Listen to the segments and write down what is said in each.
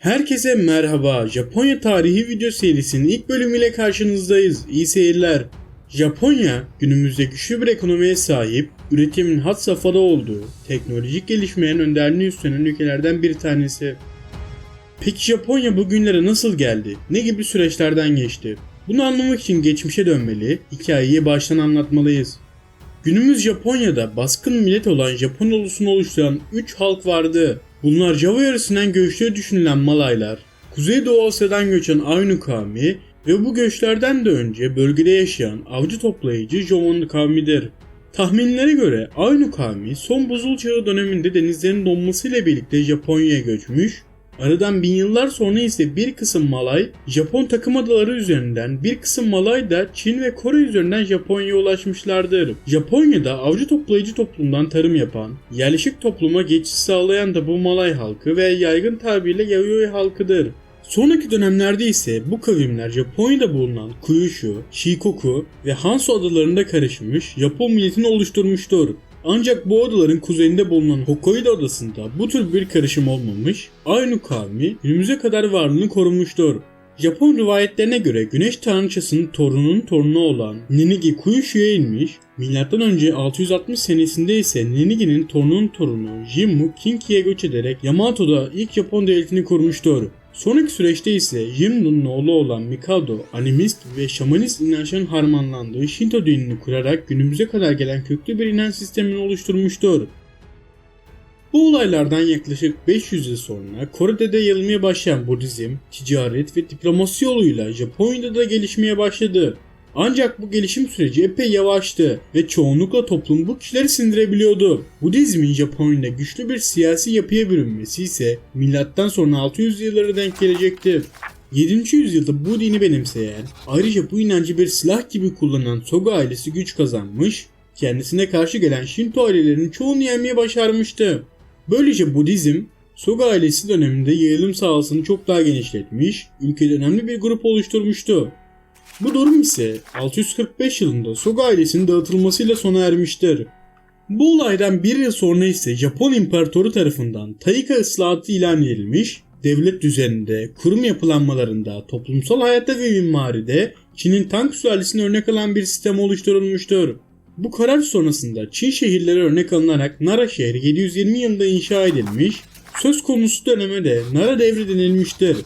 Herkese merhaba. Japonya tarihi video serisinin ilk bölümüyle karşınızdayız. İyi seyirler. Japonya günümüzde güçlü bir ekonomiye sahip, üretimin had safhada olduğu, teknolojik gelişmeyen önderliğini üstlenen ülkelerden bir tanesi. Peki Japonya bugünlere nasıl geldi? Ne gibi süreçlerden geçti? Bunu anlamak için geçmişe dönmeli, hikayeyi baştan anlatmalıyız. Günümüz Japonya'da baskın millet olan Japon ulusunu oluşturan 3 halk vardı. Bunlar Java yarısından göçleri düşünülen Malaylar, Kuzeydoğu Asya'dan göçen Ainu kavmi ve bu göçlerden de önce bölgede yaşayan avcı toplayıcı Jomon kavmidir. Tahminlere göre Ainu kavmi son buzul çağı döneminde denizlerin donmasıyla birlikte Japonya'ya göçmüş Aradan bin yıllar sonra ise bir kısım Malay, Japon takım adaları üzerinden bir kısım Malay da Çin ve Kore üzerinden Japonya'ya ulaşmışlardır. Japonya'da avcı toplayıcı toplumdan tarım yapan, yerleşik topluma geçiş sağlayan da bu Malay halkı ve yaygın tabirle Yayoi halkıdır. Sonraki dönemlerde ise bu kavimler Japonya'da bulunan Kyushu, Shikoku ve Hansu adalarında karışmış Japon milletini oluşturmuştur. Ancak bu adaların kuzeyinde bulunan Hokkaido adasında bu tür bir karışım olmamış, Ainu kavmi günümüze kadar varlığını korumuştur. Japon rivayetlerine göre güneş tanrıçasının torununun torunu olan Ninigi Kyushu'ya inmiş, M.Ö. 660 senesinde ise Ninigi'nin torununun torunu Jimmu Kinki'ye göç ederek Yamato'da ilk Japon devletini kurmuştur. Sonraki süreçte ise Jimmu'nun oğlu olan Mikado, animist ve şamanist inançların harmanlandığı Shinto dinini kurarak günümüze kadar gelen köklü bir inanç sistemini oluşturmuştur. Bu olaylardan yaklaşık 500 yıl sonra Kore'de de yayılmaya başlayan Budizm, ticaret ve diplomasi yoluyla Japonya'da da gelişmeye başladı. Ancak bu gelişim süreci epey yavaştı ve çoğunlukla toplum bu kişileri sindirebiliyordu. Budizmin Japonya'da güçlü bir siyasi yapıya bürünmesi ise milattan sonra 600 yıllara denk gelecekti. 7. yüzyılda bu dini benimseyen, ayrıca bu inancı bir silah gibi kullanan Soga ailesi güç kazanmış, kendisine karşı gelen Shinto ailelerinin çoğunu yenmeye başarmıştı. Böylece Budizm, Soga ailesi döneminde yayılım sahasını çok daha genişletmiş, ülkede önemli bir grup oluşturmuştu. Bu durum ise 645 yılında Soga ailesinin dağıtılmasıyla sona ermiştir. Bu olaydan bir yıl sonra ise Japon İmparatoru tarafından Taika ıslahatı ilan edilmiş, devlet düzeninde, kurum yapılanmalarında, toplumsal hayatta ve mimaride Çin'in Tang sülalesine örnek alan bir sistem oluşturulmuştur. Bu karar sonrasında Çin şehirleri örnek alınarak Nara şehri 720 yılında inşa edilmiş, söz konusu döneme de Nara devri denilmiştir.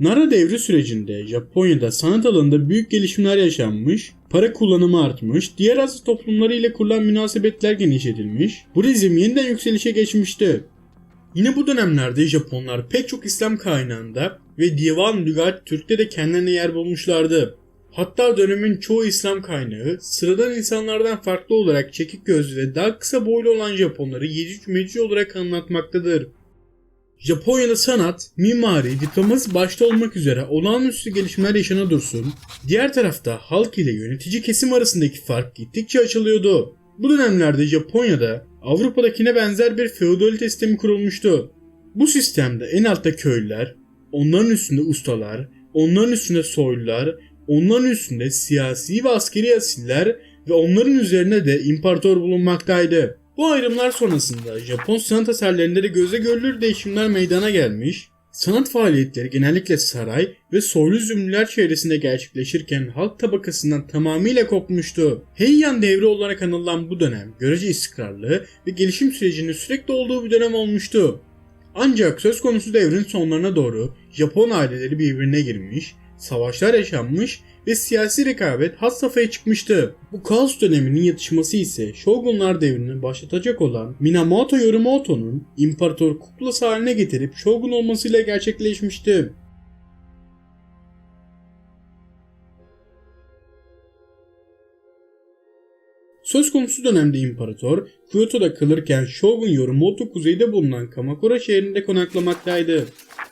Nara devri sürecinde Japonya'da sanat alanında büyük gelişimler yaşanmış, para kullanımı artmış, diğer Asya toplumları ile kurulan münasebetler genişletilmiş, Budizm yeniden yükselişe geçmişti. Yine bu dönemlerde Japonlar pek çok İslam kaynağında ve Divan Lügat Türk'te de kendilerine yer bulmuşlardı. Hatta dönemin çoğu İslam kaynağı sıradan insanlardan farklı olarak çekik gözlü ve daha kısa boylu olan Japonları Yecüc Mecüc olarak anlatmaktadır. Japonya'da sanat, mimari, diplomasi başta olmak üzere olağanüstü gelişmeler yaşana dursun, diğer tarafta halk ile yönetici kesim arasındaki fark gittikçe açılıyordu. Bu dönemlerde Japonya'da Avrupa'dakine benzer bir feodalite sistemi kurulmuştu. Bu sistemde en altta köylüler, onların üstünde ustalar, onların üstünde soylular, onların üstünde siyasi ve askeri asiller ve onların üzerine de imparator bulunmaktaydı. Bu ayrımlar sonrasında Japon sanat eserlerinde de göze görülür değişimler meydana gelmiş, sanat faaliyetleri genellikle saray ve soylu zümrüler çevresinde gerçekleşirken halk tabakasından tamamıyla kopmuştu. Heian devri olarak anılan bu dönem görece istikrarlı ve gelişim sürecinin sürekli olduğu bir dönem olmuştu. Ancak söz konusu devrin sonlarına doğru Japon aileleri birbirine girmiş, savaşlar yaşanmış ve siyasi rekabet had safhaya çıkmıştı. Bu kaos döneminin yatışması ise Shogunlar devrini başlatacak olan Minamoto Yorimoto'nun imparator kuklası haline getirip Shogun olmasıyla gerçekleşmişti. Söz konusu dönemde imparator Kyoto'da kalırken Shogun Yorimoto kuzeyde bulunan Kamakura şehrinde konaklamaktaydı.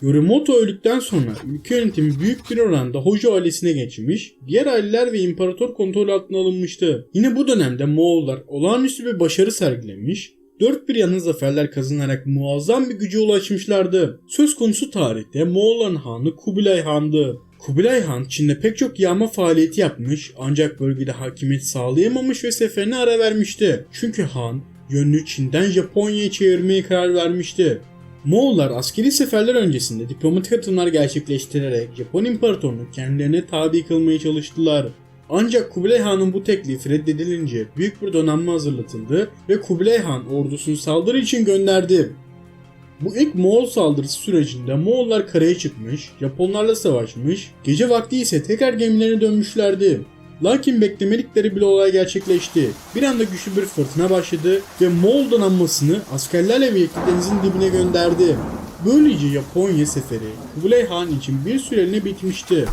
Yorimoto öldükten sonra ülke yönetimi büyük bir oranda Hojo ailesine geçmiş, diğer aileler ve imparator kontrol altına alınmıştı. Yine bu dönemde Moğollar olağanüstü bir başarı sergilemiş, dört bir yana zaferler kazanarak muazzam bir güce ulaşmışlardı. Söz konusu tarihte Moğolların hanı Kubilay Han'dı. Kubilay Han Çin'de pek çok yağma faaliyeti yapmış ancak bölgede hakimiyet sağlayamamış ve seferine ara vermişti. Çünkü Han yönünü Çin'den Japonya'ya çevirmeye karar vermişti. Moğollar askeri seferler öncesinde diplomatik adımlar gerçekleştirerek Japon İmparatorluğunu kendilerine tabi kılmaya çalıştılar. Ancak Kubilay Han'ın bu teklifi reddedilince büyük bir donanma hazırlatıldı ve Kubilay Han ordusunu saldırı için gönderdi. Bu ilk Moğol saldırısı sürecinde Moğollar karaya çıkmış, Japonlarla savaşmış, gece vakti ise tekrar gemilerine dönmüşlerdi. Lakin beklemedikleri bir olay gerçekleşti. Bir anda güçlü bir fırtına başladı ve Moğol donanmasını askerlerle birlikte denizin dibine gönderdi. Böylece Japonya seferi Kubilay Han için bir süreliğine bitmişti.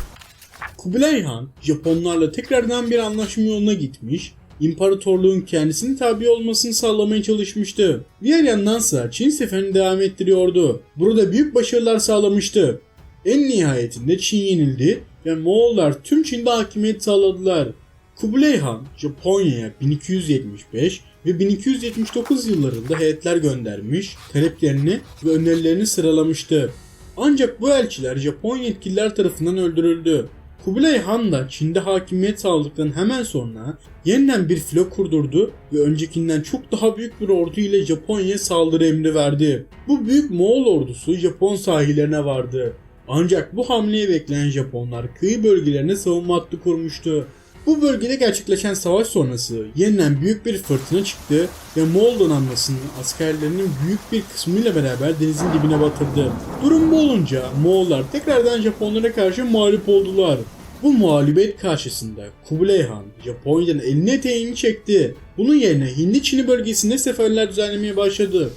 Kubilay Han, Japonlarla tekrardan bir anlaşma yoluna gitmiş, imparatorluğun kendisine tabi olmasını sağlamaya çalışmıştı. Diğer yandansa Çin seferini devam ettiriyordu. Burada büyük başarılar sağlamıştı. En nihayetinde Çin yenildi ve Moğollar tüm Çin'de hakimiyet sağladılar. Kubilay Han, Japonya'ya 1275 ve 1279 yıllarında heyetler göndermiş, taleplerini ve önerilerini sıralamıştı. Ancak bu elçiler Japon yetkililer tarafından öldürüldü. Kubilay Han da Çin'de hakimiyet sağladıktan hemen sonra yeniden bir filo kurdurdu ve öncekinden çok daha büyük bir ordu ile Japonya'ya saldırı emri verdi. Bu büyük Moğol ordusu Japon sahillerine vardı. Ancak bu hamleyi bekleyen Japonlar kıyı bölgelerine savunma hattı kurmuştu. Bu bölgede gerçekleşen savaş sonrası yeniden büyük bir fırtına çıktı ve Moğol donanmasının askerlerinin büyük bir kısmıyla beraber denizin dibine batırdı. Durum bu olunca Moğollar tekrardan Japonlara karşı mağlup oldular. Bu mağlubiyet karşısında Kubilay Han Japonya'dan elini eteğini çekti. Bunun yerine Hindi Çin'i bölgesinde seferler düzenlemeye başladı.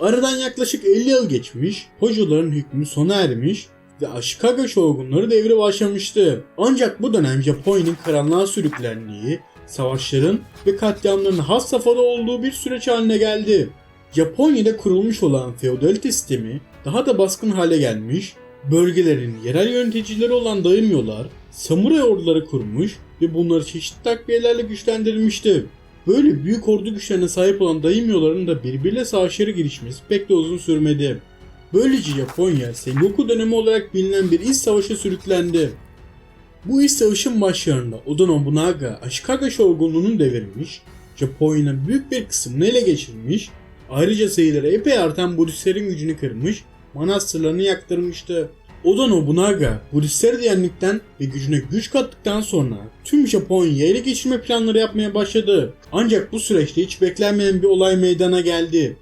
Aradan yaklaşık 50 yıl geçmiş, Hojoların hükmü sona ermiş ve Ashikaga şogunları devri başlamıştı. Ancak bu dönem Japonya'nın karanlığa sürüklendiği, savaşların ve katliamların has safhada olduğu bir süreç haline geldi. Japonya'da kurulmuş olan feodalite sistemi daha da baskın hale gelmiş, bölgelerin yerel yöneticileri olan daimyolar, samuray orduları kurmuş ve bunları çeşitli takviyelerle güçlendirilmişti. Böyle büyük ordu güçlerine sahip olan daimyoların da birbiriyle savaşlara girişmesi pek de uzun sürmedi. Böylece Japonya Sengoku dönemi olarak bilinen bir iç savaşa sürüklendi. Bu iç savaşın başlarında Oda Nobunaga Ashikaga şogunluğunu devirmiş, Japonya'nın büyük bir kısmını ele geçirmiş, ayrıca sayıları epey artan Budistlerin gücünü kırmış, manastırlarını yaktırmıştı. Oda Nobunaga Budistleri yendikten ve gücüne güç kattıktan sonra tüm Japonya'yı ele geçirme planları yapmaya başladı. Ancak bu süreçte hiç beklenmeyen bir olay meydana geldi.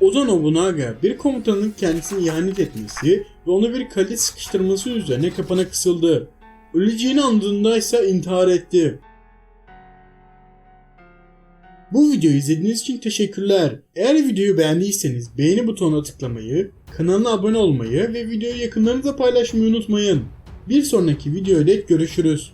Oda Nobunaga bir komutanın kendisini ihanet etmesi ve onu bir kale sıkıştırması üzerine kapana kısıldı. Öleceğini andığında ise intihar etti. Bu videoyu izlediğiniz için teşekkürler. Eğer videoyu beğendiyseniz beğeni butonuna tıklamayı, kanalına abone olmayı ve videoyu yakınlarınızla paylaşmayı unutmayın. Bir sonraki videoda görüşürüz.